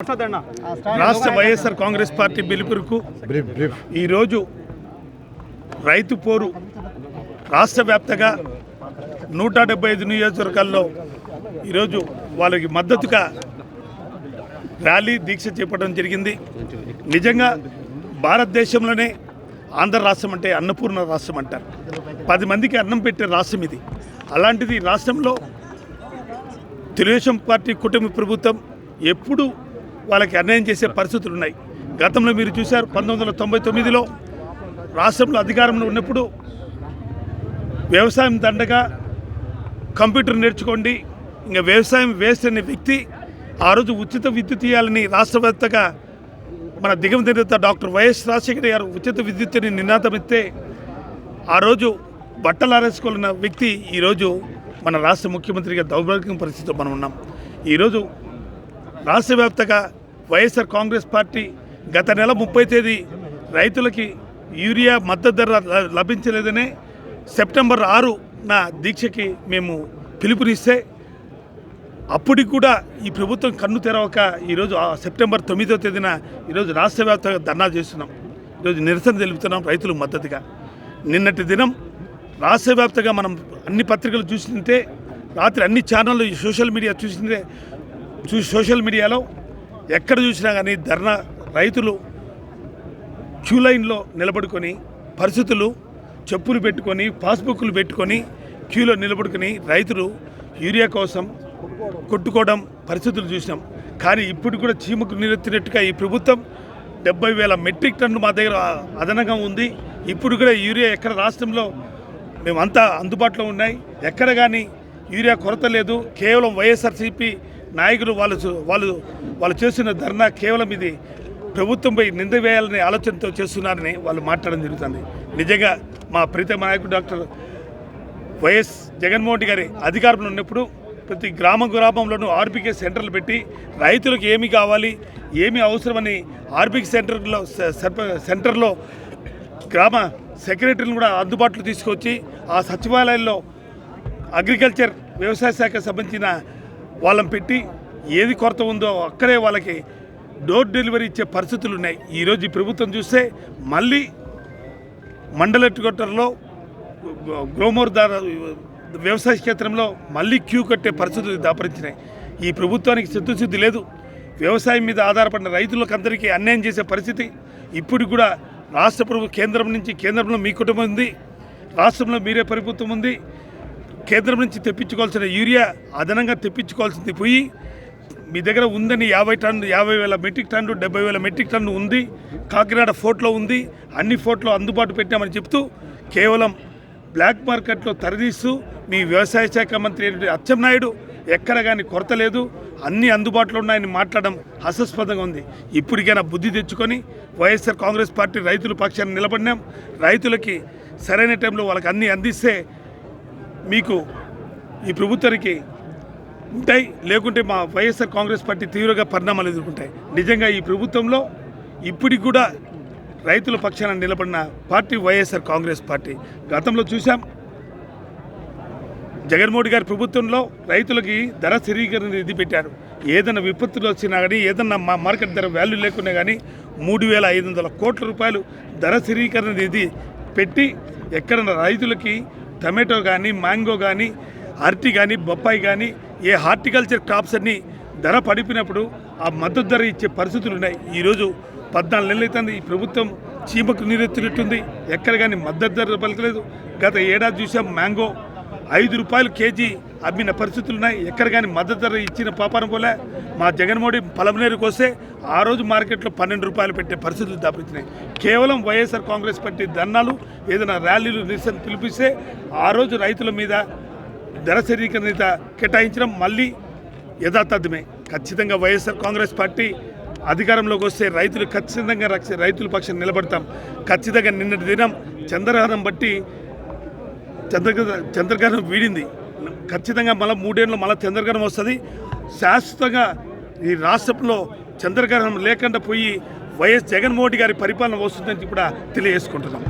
రాష్ట్ర వైఎస్ఆర్ కాంగ్రెస్ పార్టీ పిలుపురకు ఈరోజు రైతు పోరు రాష్ట్ర వ్యాప్తంగా నూట డెబ్బై ఐదు నియోజకవర్గాల్లో ఈరోజు వాళ్ళకి మద్దతుగా ర్యాలీ దీక్ష చేపట్టడం జరిగింది. నిజంగా భారతదేశంలోనే ఆంధ్ర రాష్ట్రం అంటే అన్నపూర్ణ రాష్ట్రం అంటారు. పది మందికి అన్నం పెట్టే రాష్ట్రం ఇది. అలాంటిది రాష్ట్రంలో తెలుగుదేశం పార్టీ కుటుంబ ప్రభుత్వం ఎప్పుడు వాళ్ళకి అన్యాయం చేసే పరిస్థితులు ఉన్నాయి. గతంలో మీరు చూశారు పంతొమ్మిది వందల తొంభై తొమ్మిదిలో రాష్ట్రంలో అధికారంలో ఉన్నప్పుడు వ్యవసాయం దండగా కంప్యూటర్ నేర్చుకోండి ఇంకా వ్యవసాయం వేస్ట్ అనే వ్యక్తి ఆ రోజు ఉచిత విద్యుత్ ఇవ్వాలని రాష్ట్రవ్యాప్తంగా మన దిగమ నేత డాక్టర్ వైఎస్ రాజశేఖర గారు ఉచిత విద్యుత్ని నినాదం ఇస్తే ఆ రోజు బట్టలు ఆరేసుకున్న వ్యక్తి ఈరోజు మన రాష్ట్ర ముఖ్యమంత్రిగా దౌర్భాగ్యం పరిస్థితిలో మనం ఉన్నాం. ఈరోజు రాష్ట్ర వ్యాప్తంగా వైఎస్ఆర్ కాంగ్రెస్ పార్టీ గత నెల ముప్పై తేదీ రైతులకి యూరియా మద్దతు ధర ల- లభించలేదనే సెప్టెంబర్ ఆరు నా దీక్షకి మేము పిలుపునిస్తే అప్పటికి కూడా ఈ ప్రభుత్వం కన్ను తెరవక ఈరోజు సెప్టెంబర్ తొమ్మిదో తేదీన ఈరోజు రాష్ట్ర వ్యాప్తంగా ధర్నా చేస్తున్నాం. ఈరోజు నిరసన తెలుపుతున్నాం రైతులకు మద్దతుగా. నిన్నటి దినం రాష్ట్ర వ్యాప్తంగా మనం అన్ని పత్రికలు చూసింటే రాత్రి అన్ని ఛానళ్ళు ఈ సోషల్ మీడియా చూసింటే చూ సోషల్ మీడియాలో ఎక్కడ చూసినా కానీ ధర్నా రైతులు క్యూ లైన్లో నిలబడుకొని పరిస్థితులు చెప్పులు పెట్టుకొని పాస్బుక్లు పెట్టుకొని క్యూలో నిలబడుకొని రైతులు యూరియా కోసం కొట్టుకోవడం పరిస్థితులు చూసినాం. కానీ ఇప్పుడు కూడా చీమకు నీరెత్తినట్టుగా ఈ ప్రభుత్వం డెబ్బై వేల మెట్రిక్ టన్ను మా దగ్గర అదనంగా ఉంది. ఇప్పుడు కూడా యూరియా ఎక్కడ రాష్ట్రంలో మేమంతా అందుబాటులో ఉన్నాయి. ఎక్కడ కానీ యూరియా కొరత లేదు. కేవలం వైఎస్ఆర్సీపీ నాయకులు వాళ్ళు చూ- వాళ్ళు వాళ్ళు చేస్తున్న ధర్నా కేవలం ఇది ప్రభుత్వంపై నింద వేయాలనే ఆలోచనతో చేస్తున్నారని వాళ్ళు మాట్లాడడం జరుగుతుంది. నిజంగా మా ప్రీతమ నాయకుడు డాక్టర్ వైఎస్ జగన్మోహన్ రెడ్డి గారి అధికారంలో ఉన్నప్పుడు ప్రతి గ్రామ గ్రామంలోనూ ఆర్బికే సెంటర్లు పెట్టి రైతులకు ఏమి కావాలి ఏమి అవసరమని ఆర్బీకే సెంటర్లో సెంటర్లో గ్రామ సెక్రటరీని కూడా అందుబాటులో తీసుకొచ్చి ఆ సచివాలయంలో అగ్రికల్చర్ వ్యవసాయ శాఖకు సంబంధించిన వాళ్ళని పెట్టి ఏది కొరత ఉందో అక్కడే వాళ్ళకి డోర్ డెలివరీ ఇచ్చే పరిస్థితులు ఉన్నాయి. ఈరోజు ఈ ప్రభుత్వం చూస్తే మళ్ళీ మండల హెడ్క్వార్టర్లో గ్రోమోర్ దార వ్యవసాయ క్షేత్రంలో మళ్ళీ క్యూ కట్టే పరిస్థితులు దాపరించినాయి. ఈ ప్రభుత్వానికి సిద్ధశుద్ధి లేదు. వ్యవసాయం మీద ఆధారపడిన రైతులకు అందరికీ అన్యాయం చేసే పరిస్థితి ఇప్పుడు కూడా రాష్ట్ర ప్రభుత్వ కేంద్రం నుంచి కేంద్రంలో మీ కుటుంబం ఉంది. రాష్ట్రంలో మీరే ప్రభుత్వం ఉంది. కేంద్రం నుంచి తెప్పించుకోవాల్సిన యూరియా అదనంగా తెప్పించుకోవాల్సింది పోయి మీ దగ్గర ఉందని యాభై టన్ను యాభై వేల మెట్రిక్ టన్ను డెబ్బై వేల మెట్రిక్ టన్ను ఉంది. కాకినాడ ఫోర్ట్లో ఉంది. అన్ని ఫోర్ట్లో అందుబాటు పెట్టామని చెప్తూ కేవలం బ్లాక్ మార్కెట్లో తరదీస్తూ మీ వ్యవసాయ శాఖ మంత్రి అయినటువంటి అచ్చెన్నాయుడు ఎక్కడ కానీ కొరత లేదు. అన్ని అందుబాటులో ఉన్నాయని మాట్లాడడం హాస్యాస్పదంగా ఉంది. ఇప్పటికైనా బుద్ధి తెచ్చుకొని వైఎస్ఆర్ కాంగ్రెస్ పార్టీ రైతుల పక్షాన్ని నిలబడినాం. రైతులకి సరైన టైంలో వాళ్ళకి అన్నీ అందిస్తే మీకు ఈ ప్రభుత్వానికి ఉంటాయి లేకుంటే మా వైఎస్ఆర్ కాంగ్రెస్ పార్టీ తీవ్రంగా పరిణామాలు ఎదుర్కొంటాయి. నిజంగా ఈ ప్రభుత్వంలో ఇప్పటికి కూడా రైతుల పక్షాన నిలబడిన పార్టీ వైఎస్ఆర్ కాంగ్రెస్ పార్టీ. గతంలో చూసాం జగన్మోహన్ గారి ప్రభుత్వంలో రైతులకి ధర స్థిరీకరణ నిధి పెట్టారు. ఏదైనా విపత్తులు వచ్చినా కానీ ఏదన్నా మా మార్కెట్ ధర వాల్యూ లేకున్నా కానీ మూడు వేల ఐదు వందల కోట్ల రూపాయలు ధర స్థిరీకరణ నిధి పెట్టి ఎక్కడన్నా రైతులకి టమాటో కానీ మ్యాంగో కానీ అరటి కానీ బొప్పాయి కానీ ఏ హార్టికల్చర్ క్రాప్స్ అన్ని ధర పడిపోయినప్పుడు ఆ మద్దతు ధర ఇచ్చే పరిస్థితులు ఉన్నాయి. ఈరోజు పద్నాలుగు నెలలు అవుతుంది ఈ ప్రభుత్వం చీమకు నీరెత్తినట్టుంది ఎక్కడ కానీ మద్దతు ధర పలకలేదు. గత ఏడాది చూసాం మ్యాంగో ఐదు రూపాయలు కేజీ అమ్మిన పరిస్థితులు ఉన్నాయి ఎక్కడ కానీ మద్దతు ధర ఇచ్చిన పాపారం పోలే. మా జగన్మోహన్ పలమనేరుకు వస్తే ఆ రోజు మార్కెట్లో పన్నెండు రూపాయలు పెట్టే పరిస్థితులు దాపించినాయి కేవలం వైఎస్ఆర్ కాంగ్రెస్ పార్టీ ధర్నాలు ఏదైనా ర్యాలీలు నిరసన పిలిపిస్తే ఆ రోజు రైతుల మీద ధర స్థిరీకరణ కేటాయించడం మళ్ళీ యథాతథమే ఖచ్చితంగా వైఎస్ఆర్ కాంగ్రెస్ పార్టీ అధికారంలోకి వస్తే రైతులు ఖచ్చితంగా రక్ష రైతుల పక్షం నిలబడతాం. ఖచ్చితంగా నిన్నటి దినం చంద్రగ్రహణం బట్టి చంద్రగ్రహ చంద్రగ్రహణం వీడింది. ఖచ్చితంగా మళ్ళీ మూడేళ్ళు మళ్ళీ చంద్రగ్రహణం వస్తుంది. శాశ్వతంగా ఈ రాష్ట్రంలో చంద్రగ్రహణం లేకుండా పోయి వైఎస్ జగన్మోహన్ గారి పరిపాలన వస్తుందని కూడా తెలియజేసుకుంటున్నాం.